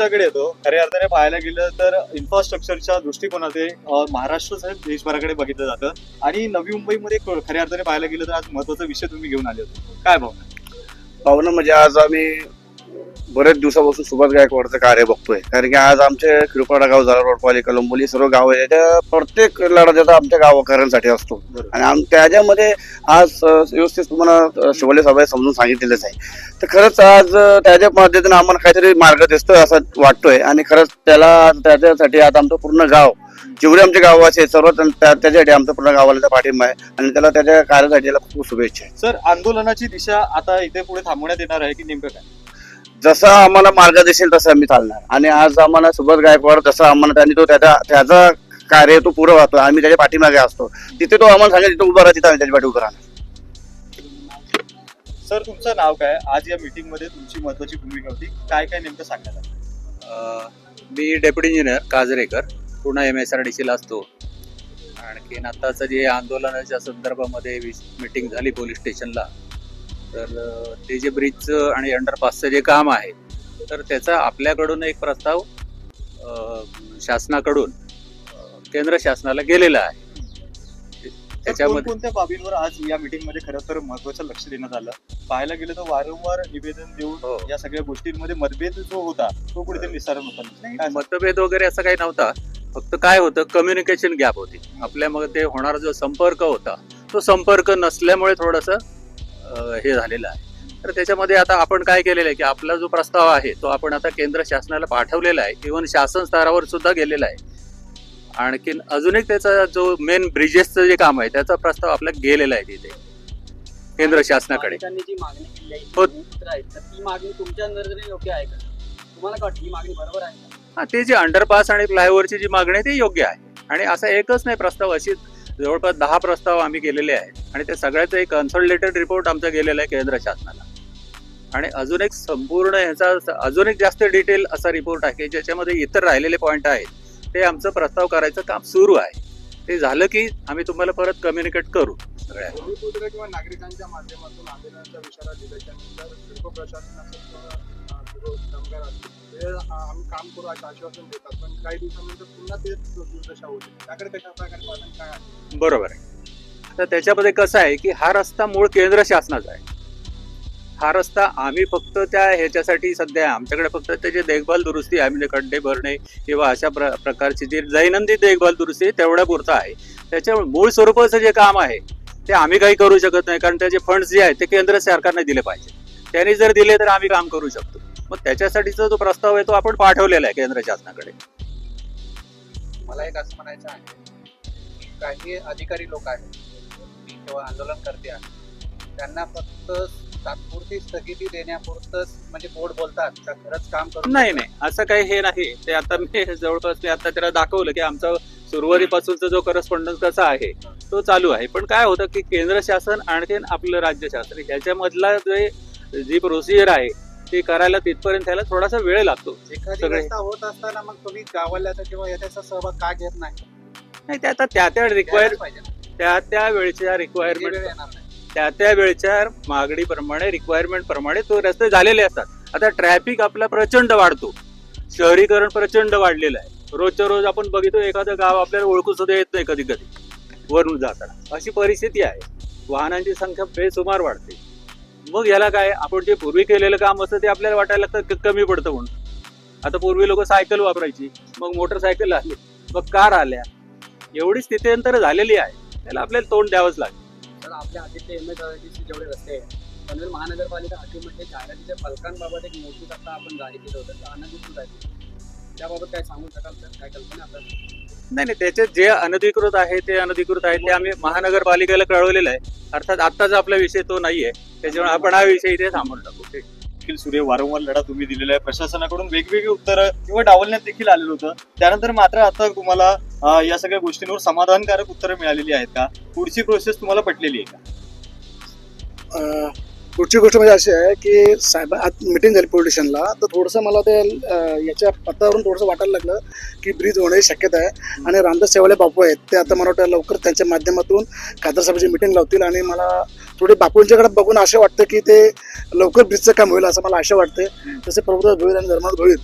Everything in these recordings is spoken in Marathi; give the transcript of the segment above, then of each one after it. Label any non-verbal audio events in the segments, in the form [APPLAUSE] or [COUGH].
तुमच्याकडे येतो. खऱ्या अर्थाने पाहायला गेलं तर इन्फ्रास्ट्रक्चरच्या दृष्टिकोनाने महाराष्ट्र देशभराकडे बघितलं जातं. आणि नवी मुंबईमध्ये क- खऱ्या अर्थाने पाहायला गेलं तर आज महत्त्वाचा विषय तुम्ही घेऊन आले होते. काय भावना? भावना म्हणजे आज आम्ही बरेच दिवसापासून सुभाष गायकवाडचं कार्य बघतोय. कारण की आज आमचे कृपाडा गाव झाला रोडपाली कलंबोली सर्व गाव आहे त्या प्रत्येक लढा त्याचा आमच्या गावकऱ्यांसाठी असतो. आणि आम त्याच्यामध्ये आज व्यवस्थित तुम्हाला शिवले साहेब समजून सांगितलेलंच आहे. तर खरंच आज त्याच्या पद्धतीने आम्हाला काहीतरी मार्ग दिसतोय असं वाटतोय. आणि खरंच त्याला त्याच्यासाठी आज आमचं पूर्ण गाव जेवढे आमचे गावाचे सर्व त्या- त्याच्यासाठी आमचं पूर्ण गावाला पाठिंबा आहे. आणि त्याला त्याच्या कार्यासाठी खूप शुभेच्छा आहे. सर आंदोलनाची दिशा आता इथे पुढे थांबवण्यात येणार आहे की नेमकं काय? जसं आम्हाला मार्ग दिसेल तसं आम्ही चालणार. आणि आज आम्हाला सुभाष गायकवाड जसं आम्हाला त्यांनी तो त्याचा त्याचा कार्य तो पुरं वाहतो. आम्ही त्याच्या पाठीमागे असतो. तिथे तो आम्हाला सांगेल तिथे उभा राहा तिथे आम्ही त्याच्या पाठी उभं राहणार. सर तुमचं नाव काय? आज या मीटिंगमध्ये तुमची महत्वाची भूमिका होती. काय काय नेमकं सांगण्यात आलं? अ, मी डेप्युटी इंजिनियर काजरेकर पुन्हा एम एस आर डी सीला असतो. आणखीन आत्ताचं जे आंदोलनाच्या संदर्भामध्ये मिटिंग झाली पोलीस स्टेशनला तर ते जे ब्रिजचं आणि अंडरपासचं जे काम आहे तर त्याचा आपल्याकडून एक प्रस्ताव शासनाकडून केंद्र शासनाला गेलेला आहे. त्याच्यामध्ये कोणकोणत्या बाबींवर आज या मीटिंगमध्ये खरं तर महत्वाचं लक्ष देण्यात आलं? पाहायला गेलं तर वारंवार निवेदन हो. देऊन या सगळ्या गोष्टींमध्ये मतभेद जो होता तो कुठेतरी निसारण होता? मतभेद वगैरे असं काही नव्हता. फक्त काय होतं कम्युनिकेशन गॅप होती. आपल्यामध्ये होणारा जो संपर्क होता तो संपर्क नसल्यामुळे थोडंसं हे झालेलं आहे. तर त्याच्यामध्ये आता आपण काय केलेलं आहे की आपला जो प्रस्ताव आहे तो आपण आता केंद्र शासनाला पाठवलेला आहे. इव्हन शासन स्तरावर सुद्धा गेलेला आहे. आणखीन अजून एक त्याचा जो मेन ब्रिजेसचं जे काम आहे त्याचा प्रस्ताव आपला गेलेला आहे तिथे. केंद्र शासनाकडे. जी मागणी केली आहे हो. ती मागणी तुमच्या नजरेने योग्य आहे का? तुम्हाला काय वाटतं ही मागणी बरोबर आहे? हा ते जे अंडरपास आणि फ्लायओव्हरची जी मागणी आहे ती योग्य आहे. आणि असा एकच नाही प्रस्ताव अशी जवळपास दहा प्रस्ताव आम्ही केलेले आहेत. आणि ते सगळ्याचं एक कन्सल्टेटेड रिपोर्ट आमचा गेलेला आहे केंद्र शासनाला. आणि अजून एक संपूर्ण ह्याचा अजून एक जास्त डिटेल असा रिपोर्ट आहे की ज्याच्यामध्ये इतर राहिलेले पॉईंट आहेत ते आमचं प्रस्ताव करायचं काम सुरू आहे. ते झालं की आम्ही तुम्हाला परत कम्युनिकेट करू सगळ्या किंवा नागरिकांच्या माध्यमातून आंदोलनाचा इशारा सिडको कामगार ते आम्ही काम करू असं आश्वासन देतात पण काही दिवसानंतर पुन्हा तेच दुर्दशा होते त्याकडे कशा प्रकारे पालन काय आहे बरोबर आहे. तर त्याच्यामध्ये कसं आहे की हा रस्ता मूळ केंद्र शासनाचा आहे. हा रस्ता आम्ही फक्त त्या ह्याच्यासाठी सध्या आमच्याकडे फक्त त्याची देखभाल दुरुस्ती आहे म्हणजे खड्डे भरणे किंवा अशा प्र प्रकारची जी दैनंदिन देखभाल दुरुस्ती आहे, तेवढ्या पुरतं आहे. त्याच्यामुळे मूळ स्वरूपाचं जे काम आहे ते आम्ही काही करू शकत नाही कारण त्याचे फंड्स जे आहेत ते केंद्र सरकारने दिले पाहिजे त्यांनी जर दिले तर आम्ही काम करू शकतो. मग त्याच्यासाठीचा जो प्रस्ताव आहे तो आपण पाठवलेला आहे केंद्र शासनाकडे. मला एक असं म्हणायचं आहे. काही अधिकारी लोक आहेत किंवा आंदोलनकर्ते आहेत त्यांना फक्त तात्पुरती स्थगिती देण्यापुरतच म्हणजे बोर्ड बोलतात का खरंच काम करून नाही नाही. असं काही हे नाही. ते आता मी [LAUGHS] जवळपास मी आता त्याला दाखवलं की आमचा सुरुवातीपासूनचा जो करस्पॉन्डन्स कसा आहे तो चालू आहे. पण काय होतं की केंद्र शासन आणखीन आपलं राज्य शासन ह्याच्यामधला जे जी प्रोसिजर आहे ते करायला तिथपर्यंत त्याला थोडासा वेळ लागतो. एखादी सगळे- रस्ता होत असताना मग तुम्ही गावाल्याचा किंवा सहभाग का घेत नाही? नाही ते आता त्या त्या रिक्वायर घ्यायलाच पाहिजे ना. त्या त्या वेळच्या रिक्वायरमेंट वेळ येणार नाही. त्या त्या वेळच्या मागणीप्रमाणे रिक्वायरमेंट प्रमाणे तो रस्ते झालेले असतात. आता ट्रॅफिक आपला प्रचंड वाढतो. शहरीकरण प्रचंड वाढलेलं आहे. रोजच्या रोज आपण बघितो एखादं गाव आपल्याला ओळखू सुद्धा येत नाही कधी कधी. वरून जाताना. अशी परिस्थिती आहे. वाहनांची संख्या बेसुमार वाढते. मग याला काय? आपण जे पूर्वी केलेलं काम असतं ते आपल्याला वाटायला लागतं क- कमी पडतं म्हणून. आता पूर्वी लोक सायकल वापरायची मग मोटरसायकल आली मग कार आल्या. एवढी स्थित्यंतर झालेली आहे. त्याला आपल्याला तोंड द्यावंच लागेल. तर आपल्या आधीचे एम एस जेवढे रस्ते आहेत पनवेल महानगरपालिका हातीमध्ये जाहिरातीच्या फलकांबाबत एक नोटीस आता आपण जारी केलं होतं. तर सुद्धा आहे. त्याबाबत काय सांगू शकाल तर काय कल्पना आपल्याला? नाही नाही त्याचे जे अनधिकृत आहे ते अनधिकृत आहे. ते आम्ही महानगरपालिकेला कळवलेलं आहे. अर्थात आत्ताचा आपला विषय तो नाहीये. त्याच्यामुळे आपण हा विषय इथे थांबून टाकू. ठीक. देखील सूर्य वारंवार लढा तुम्ही दिलेला आहे. प्रशासनाकडून वेगवेगळी उत्तरं किंवा डावलण्यात देखील आलेलं होतं. त्यानंतर मात्र आता तुम्हाला या सगळ्या गोष्टींवर समाधानकारक उत्तरं मिळालेली आहेत का? पुढची प्रोसेस तुम्हाला पटलेली आहे का? अं, पुढची गोष्ट म्हणजे अशी आहे की साहेब आज मिटिंग झाली पोलिटिशनला तर थोडंसं मला ते याच्या पत्तावरून थोडंसं वाटायला लागलं की ब्रिज होण्याची शक्यता आहे. आणि रामदास सेवाले बापू आहेत ते आता मला वाटतं लवकर त्यांच्या माध्यमातून खासदार साहेबांची मिटिंग लावतील आणि मला थोडे बापूंच्याकडे बघून असं वाटतं की ते लवकर ब्रिजचं काम होईल असं मला आशा वाटते. तसे प्रभुदास भोईल आणि धर्मात भोईल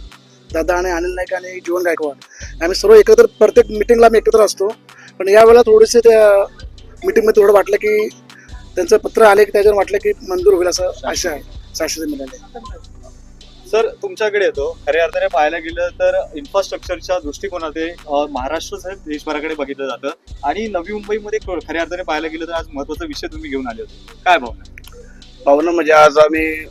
दादा आणि अनिल नाईक आणि जीवन गायकवाड आम्ही सर्व एकत्र प्रत्येक मिटिंगला आम्ही एकत्र असतो. पण यावेळेला थोडेसे त्या मिटिंगमध्ये थोडं वाटलं की त्यांचं पत्र आले की त्याच्यावर वाटलं की मंजूर होईल असं आशा आहे शाश्वती मिळाली. सर तुमच्याकडे येतो. खऱ्या अर्थाने पाहायला गेलं तर इन्फ्रास्ट्रक्चरच्या दृष्टिकोनाते महाराष्ट्र सहित देशभराकडे बघितलं जातं. आणि नवी मुंबईमध्ये क- खऱ्या अर्थाने पाहायला गेलं तर आज महत्त्वाचा विषय तुम्ही घेऊन आले होते. काय भावना? पाहुणं म्हणजे आज आम्ही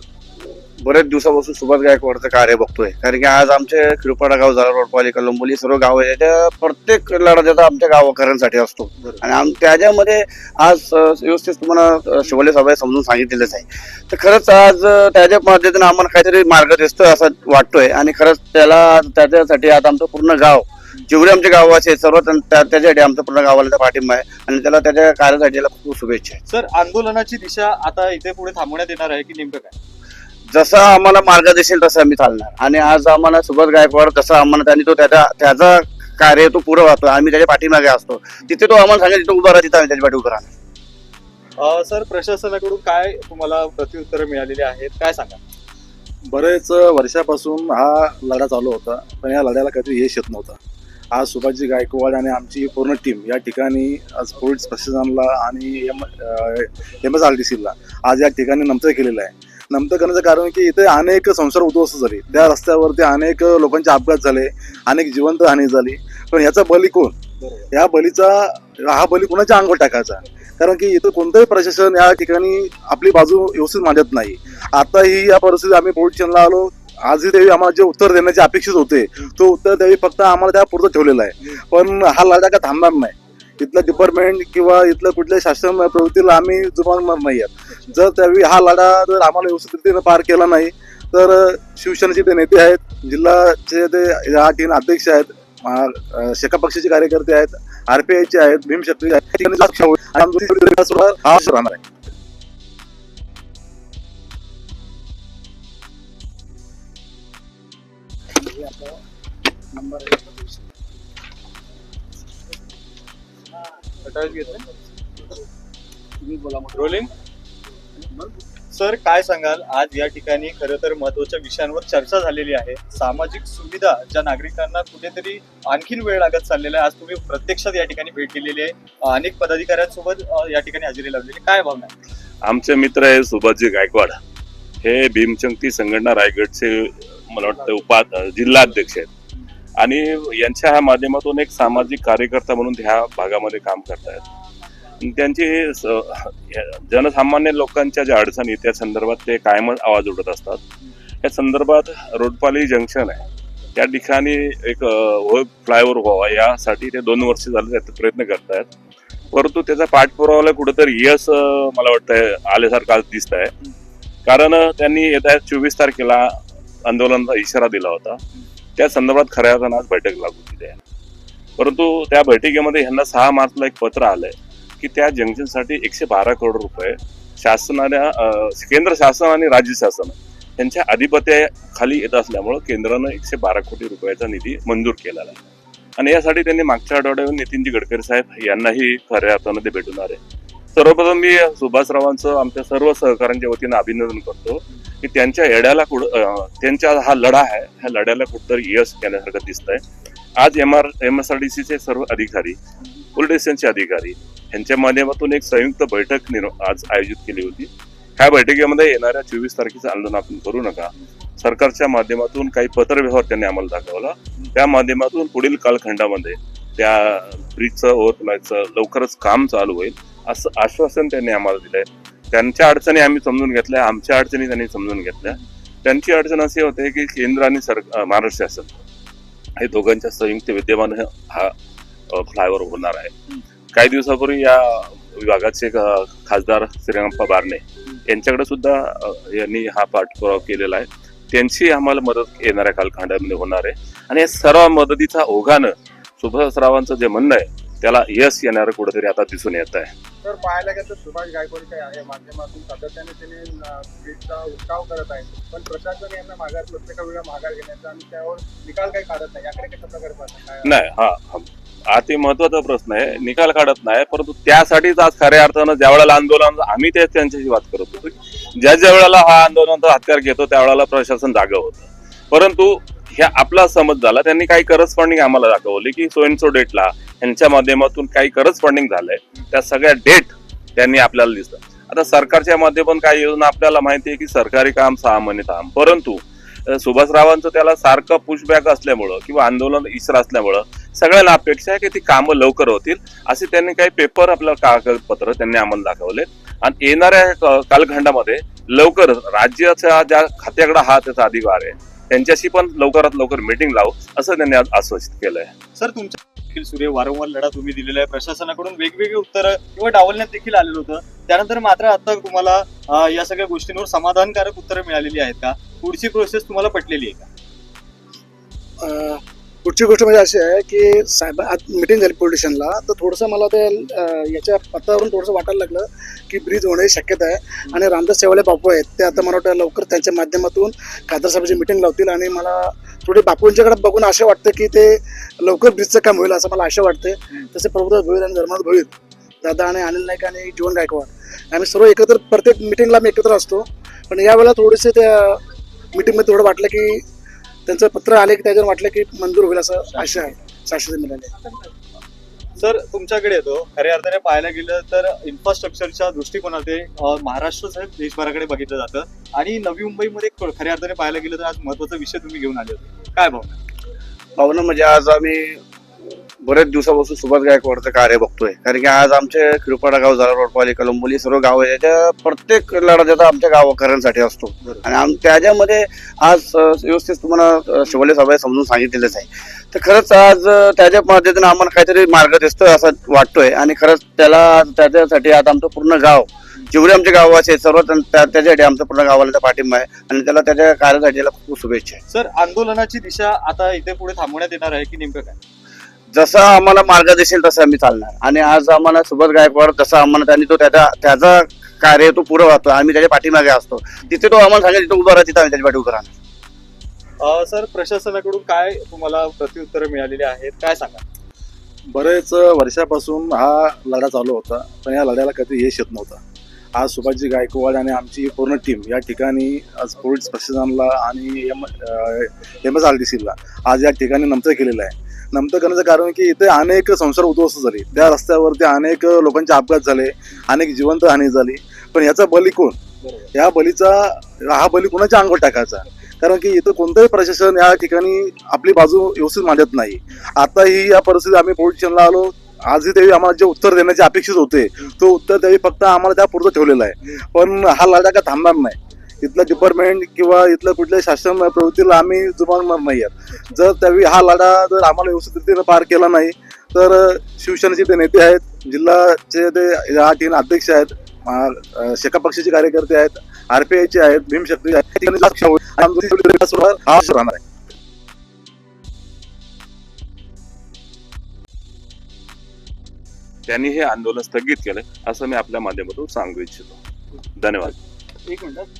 बरेच दिवसापासून सुभाष गायकवाडचं कार्य बघतोय. कारण की आज आमचे खिरपाडा गाव झाला रोडपालिका लोंबोली सर्व गाव आहे. त्या प्रत्येक लढा त्याचा आमच्या गावकऱ्यांसाठी असतो. आणि आम त्याच्यामध्ये आज व्यवस्थित तुम्हाला शिवले सभा समजून सांगितलेलंच आहे. तर खरंच आज त्याच्या पद्धतीने आम्हाला काहीतरी मार्ग दिसतोय असं वाटतोय. आणि खरंच त्याला त्याच्यासाठी आज आमचं पूर्ण गाव जेवढे आमचे गावाचे सर्व त्यां- त्या- त्याच्यासाठी आमचं पूर्ण गावाला पाठिंबा आहे. आणि त्याला त्याच्या कार्यासाठी खूप शुभेच्छा आहेत सर आंदोलनाची दिशा आता इथे पुढे थांबवण्यात येणार आहे की नेमकं काय? जसं आम्हाला मार्ग दिसेल तसं आम्ही चालणार. आणि आज आम्हाला सुभाष गायकवाड जसं आम्हाला त्यांनी तो त्याचा त्याचा कार्य तो पुरं वाहतो आम्ही त्याच्या पाठीमागे असतो. तिथे तो आम्हाला सांगेल तिथे उभा राहा तिथं आम्ही त्याच्या पाठी उभं राहणार. अं, सर प्रशासनाकडून काय तुम्हाला प्रत्युत्तर मिळालेली आहेत? काय सांगा बरेच वर्षापासून हा लढा चालू होता पण या लढ्याला कधी यश येत नव्हतं. आज सुभाषजी गायकवाड आणि आमची पूर्ण टीम या ठिकाणी आज पोलीस प्रशासनाला आणि M M S R D सीला आज या ठिकाणी नमतं केलेलं आहे. नमतं करण्याचं कारण की इथे अनेक संसार उद्ध्वस्त झाले. त्या रस्त्यावरती अनेक लोकांचे अपघात झाले अनेक जिवंत हानी झाली. पण याचा बली कोण? या बलीचा हा बली कोणाच्या अंगावर टाकायचा? कारण की इथं कोणतंही प्रशासन या ठिकाणी आपली बाजू व्यवस्थित मांडत नाही. आताही या परिस्थितीत आम्ही पोलीस आलो. आजही त्यावेळी आम्हाला जे उत्तर देण्याचे अपेक्षित होते तो उत्तर त्यावेळी फक्त आम्हाला त्या पुरतं ठेवलेला आहे. पण हा लढा का थांबणार नाही. इथलं डिपार्टमेंट किंवा इथलं कुठल्या शासन प्रवृत्तीला आम्ही जुमानणार नाही आहेत. जर त्यावेळी हा लढा जर आम्हाला व्यवस्थित रीतीनं पार केला नाही तर शिवसेनेचे ते नेते आहेत जिल्हाचे ते या तीन अध्यक्ष आहेत शेका पक्षाचे कार्यकर्ते आहेत आरपीआयचे आहेत भीमशक्ती आहेत या ठिकाणी रोलिंग सर काय सांगाल? आज या ठिकाणी खरं तर महत्त्वाच्या विषयांवर चर्चा झालेली आहे. सामाजिक सुविधा ज्या नागरिकांना कुठेतरी आणखीन वेळ लागत चाललेला आहे आज तुम्ही प्रत्यक्षात या ठिकाणी भेट दिलेली आहे. अनेक पदाधिकाऱ्यांसोबत या ठिकाणी हजेरी लावलेली काय भावना आहे? आमचे मित्र आहे सुभाषजी गायकवाड. हे भीमशक्ती संघटना रायगडचे मला वाटतं उपा जिल्हाध्यक्ष आहेत. आणि यांच्या ह्या माध्यमातून एक सामाजिक कार्यकर्ता म्हणून ह्या भागामध्ये काम करतायत. त्यांची हे स- जनसामान्य लोकांच्या ज्या अडचणी त्या संदर्भात ते कायमच आवाज उडत असतात. या संदर्भात रोडपाली जंक्शन आहे. त्या ठिकाणी एक फ्लायओव्हर व्हावा यासाठी ते दोन वर्ष झाले त्याचा प्रयत्न करतायत. परंतु त्याचा पाठपुरावाला कुठेतरी यश मला वाटतं आल्यासारखं आज दिसत आहे कारण त्यांनी येत्या चोवीस तारखेला आंदोलनाचा इशारा दिला होता. त्या संदर्भात खऱ्या अर्थानं आज बैठक लागू केली आहे. परंतु त्या बैठकीमध्ये ह्यांना सहा मार्चला एक पत्र आलंय की त्या जंक्शनसाठी एकशे बारा करोड रुपये शासनाने केंद्र शासन आणि राज्य शासन त्यांच्या आधिपत्याखाली येत असल्यामुळं केंद्रानं एकशे बारा कोटी रुपयाचा निधी मंजूर केलेला आहे. आणि यासाठी त्यांनी मागच्या आठवड्यावर नितीनजी गडकरी साहेब यांनाही खऱ्या अर्थानं ते भेटून आले. सर्वप्रथम मी सुभाषरावांचं आमच्या सर्व सहकाऱ्यांच्या वतीनं अभिनंदन करतो. की त्यांच्या येड्याला कुठ त्यांच्या त्यांचा हा लढा आहे. ह्या लढ्याला कुठतरी यश केल्यासारखं दिसतंय. आज M R M S R D सीचे सर्व अधिकारी पोलीस अधिकारी यांच्या माध्यमातून एक संयुक्त बैठक निर् आज आयोजित केली होती. ह्या बैठकीमध्ये येणाऱ्या चोवीस तारखेचं आंदोलन आपण करू नका. सरकारच्या माध्यमातून काही पत्रव्यवहार त्यांनी आम्हाला दाखवला. त्या माध्यमातून पुढील कालखंडामध्ये त्या ब्रिजचं ओव्हरफ्लायचं लवकरच काम चालू होईल असं आश्वासन त्यांनी आम्हाला दिलंय. त्यांच्या अडचणी आम्ही समजून घेतल्या आमच्या अडचणी त्यांनी समजून घेतल्या. त्यांची अडचण अशी होते की केंद्र आणि सर महाराष्ट्र शासन हे दोघांच्या संयुक्त विद्यमान हा फ्लायओव्हर होणार आहे. काही दिवसापूर्वी या विभागाचे खासदार श्रीरंगप्पा बारणे यांच्याकडे सुद्धा यांनी हा पाठपुरावा केलेला आहे. त्यांची आम्हाला मदत येणाऱ्या कालखंडामध्ये होणार आहे. आणि या सर्व मदतीचा ओघानं सुभाषरावांचं जे म्हणणं आहे त्याला यश येणारं कुठेतरी आता दिसून येत आहे. तर पाहायला गेलं तर सुभाष गायकवाड काय आहे. माध्यमातून सातत्याने त्यांनी ब्रीजचा उठाव करत आहे. पण प्रशासन यांना माघार प्रत्येक वेळा माघार घेण्याचा आणि त्यावर निकाल काही काढत नाही. याकडे कशा प्रकारे नाही हा हा. अति महत्त्वाचा प्रश्न आहे. निकाल काढत नाही परंतु त्यासाठीच आज खऱ्या अर्थानं ज्या वेळेला आंदोलन आम्ही ते त्यांच्याशी बात करत होतो. ज्या ज्या वेळेला हा आंदोलनाचा हत्यार घेतो त्यावेळेला प्रशासन जागं होतं. परंतु ह्या आपला समज झाला. त्यांनी काही करस्पॉन्डिंग आम्हाला दाखवली की सोयनसो डेटला यांच्या माध्यमातून काही करस्पॉन्डिंग झालंय. त्या सगळ्या डेट त्यांनी आपल्याला दिसतात. आता सरकारच्या माध्यमातून काही योजना आपल्याला माहिती आहे की सरकारी काम सहा महिने थांब. परंतु सुभाषरावांचं त्याला सारखं पुशबॅक असल्यामुळं किंवा आंदोलन इसरा असल्यामुळं सगळ्यांना अपेक्षा आहे की ती कामं लवकर होतील असे त्यांनी काही पेपर आपल्याला कागदपत्र त्यांनी आम्हाला दाखवले. आणि येणाऱ्या कालखंडामध्ये लवकर राज्याच्या ज्या खात्याकडे हा त्याचा अधिकार आहे त्यांच्याशी पण लवकरात लवकर मिटिंग लावू असं त्यांनी आज आश्वासित केलंय. सर तुमच्या देखील सूर्य वारंवार लढा तुम्ही दिलेला आहे. प्रशासनाकडून वेगवेगळी उत्तरं किंवा डावलण्यात देखील आलेलं होतं. त्यानंतर मात्र आता तुम्हाला या सगळ्या गोष्टींवर समाधानकारक उत्तरं मिळालेली आहेत का? पुढची प्रोसेस तुम्हाला पटलेली आहे का? अं, पुढची गोष्ट म्हणजे अशी आहे की साहेब आज मिटिंग झाली पोलिटिशियनला तर थोडंसं मला ते याच्या पत्तावरून थोडंसं वाटायला लागलं की ब्रिज होण्याची शक्यता आहे. आणि रामदास सेवाले बापू आहेत ते आता मला वाटतं लवकर त्यांच्या माध्यमातून खासदार साहेबांची मिटिंग लावतील आणि मला थोडे बापूंच्याकडे बघून असं वाटतं की ते लवकर ब्रिजचं काम होईल असं मला आशा वाटते. तसे प्रभुदास भोईर आणि धर्मात भोईर दादा आणि अनिल नाईक आणि जीवन गायकवाड. आम्ही सर्व एकत्र प्रत्येक मिटिंगला आम्ही एकत्र असतो. पण यावेळेला थोडेसे त्या मिटिंगमध्ये थोडं वाटलं की त्यांचं पत्र आले की त्याच्यावर वाटलं की मंजूर होईल असं आशा आहे शाश्वती मिळाली. सर तुमच्याकडे येतो. खऱ्या अर्थाने पाहायला गेलं तर इन्फ्रास्ट्रक्चरच्या दृष्टिकोनाते अं, महाराष्ट्र सहित देशभराकडे बघितलं जातं. आणि नवी मुंबईमध्ये खऱ्या अर्थाने पाहायला गेलं तर आज महत्त्वाचा विषय तुम्ही घेऊन आले होते. काय भाऊ भावना म्हणजे आज आम्ही बरेच दिवसापासून सुभाष गायकवाडचं कार्य बघतोय. कारण की आज आमचे खिरपाडा गाव झाला रोडपाली कलंबोली सर्व गाव आहे. त्याच्या प्रत्येक लढा त्याचा आमच्या गावकऱ्यांसाठी असतो. आणि आम त्याच्यामध्ये आज व्यवस्थित तुम्हाला शिवले साहेब समजून सांगितलेलंच आहे. तर खरंच आज त्याच्या पद्धतीने आम्हाला काहीतरी मार्ग दिसतोय असं वाटतोय. आणि खरंच त्याला त्याच्यासाठी आज आमचं पूर्ण गाव जेवढे आमचे गावाचे सर्व त्यां- त्या- त्याच्यासाठी आमचं पूर्ण गावाला त्या पाठिंबा आहे. आणि त्याला त्याच्या कार्यासाठी त्याला खूप शुभेच्छा आहे. सर आंदोलनाची दिशा आता इथे पुढे थांबवण्यात येणार आहे की नेमकं काय? जसा आम्हाला मार्ग दिसेल तसं आम्ही चालणार. आणि आज आम्हाला सुभाष गायकवाड जसा आम्हाला त्यांनी तो त्याचा त्याचा कार्य तो पुढे वाहतो. आम्ही त्याच्या पाठीमागे असतो. तिथे तो आम्हाला सांगेल तिथे उभा राहा तिथे आम्ही त्याच्या पाठी उभं राहणार. अं, सर प्रशासनाकडून काय तुम्हाला प्रत्युत्तर मिळालेली आहेत? काय सांगा बरेच वर्षापासून हा लढा चालू होता पण या लढ्याला कधी यश येत नव्हतं. आज सुभाषजी गायकवाड आणि आमची पूर्ण टीम या ठिकाणी आज पोलीस प्रशासनाला आणि M M S R D सीला आज या ठिकाणी नमतं केलेलं आहे. नमतं करण्याचं कारण की इथे अनेक संसार उद्ध्वस्त झाले. त्या रस्त्यावरती अनेक लोकांचे अपघात झाले अनेक जिवंत हानी झाली. पण याचा बली कोण? या बलीचा हा बली कोणाच्या अंगावर टाकायचा? कारण की इथं कोणतंही प्रशासन या ठिकाणी आपली बाजू व्यवस्थित मांडत नाही. आताही या परिस्थितीत आम्ही पोलीस स्टेशनला आलो. आजही त्यावेळी आम्हाला जे उत्तर देण्याचे अपेक्षित होते तो उत्तर त्यावेळी फक्त आम्हाला त्या पुरतं ठेवलेला आहे. पण हा लढा काय थांबणार नाही. इथलं डिपार्टमेंट किंवा इथलं कुठल्याही शासन प्रवृत्तीला आम्ही जुमानणार नाही आहेत. जर त्यावेळी हा लढा जर आम्हाला व्यवस्थित रीतीने पार केला नाही तर शिवसेनेचे ते नेते आहेत जिल्हाचे ते या ठिकाणी अध्यक्ष आहेत शेका पक्षाचे कार्यकर्ते आहेत आरपीआयचे आहेत भीमशक्ती आहेत हा राहणार आहे. त्यांनी हे आंदोलन स्थगित केलं असं मी आपल्या माध्यमातून सांगू इच्छितो. धन्यवाद. एक मिनिट